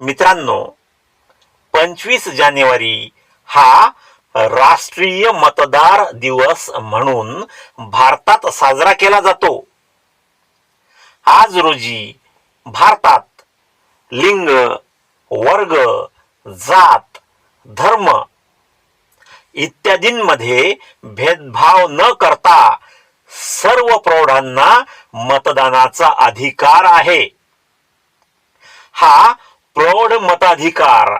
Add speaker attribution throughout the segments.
Speaker 1: मित्रांनो पंचवीस जानेवारी हा राष्ट्रीय मतदार दिवस म्हणून भारतात साजरा केला जातो. आज रोजी भारतात लिंग वर्ग जात धर्म इत्यादींमध्ये भेदभाव न करता सर्व प्रौढांना मतदानाचा अधिकार आहे. हा प्रौढ मताधिकार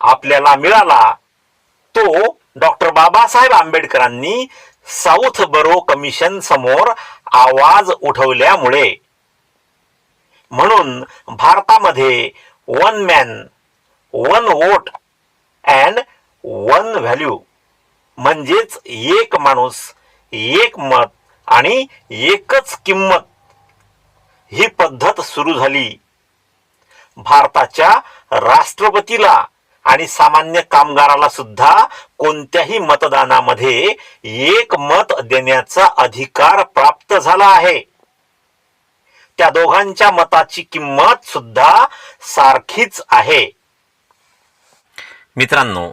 Speaker 1: आपल्याला मिळाला. तो डॉक्टर बाबासाहेब आंबेडकरांनी साऊथ बरो कमिशन समोर आवाज उठवल्यामुळे. म्हणून भारतामध्ये one man one vote and one value म्हणजेच एक माणूस एक मत. आणि एकच किंमत. ही पद्धत सुरू झाली. भारताच्या राष्ट्रपतीला आणि सामान्य कामगाराला सुद्धा कोणत्याही मतदानामध्ये एक मत देण्याचा अधिकार प्राप्त झाला आहे. त्या दोघांच्या मताची किंमत सुद्धा सारखीच आहे. मित्रांनो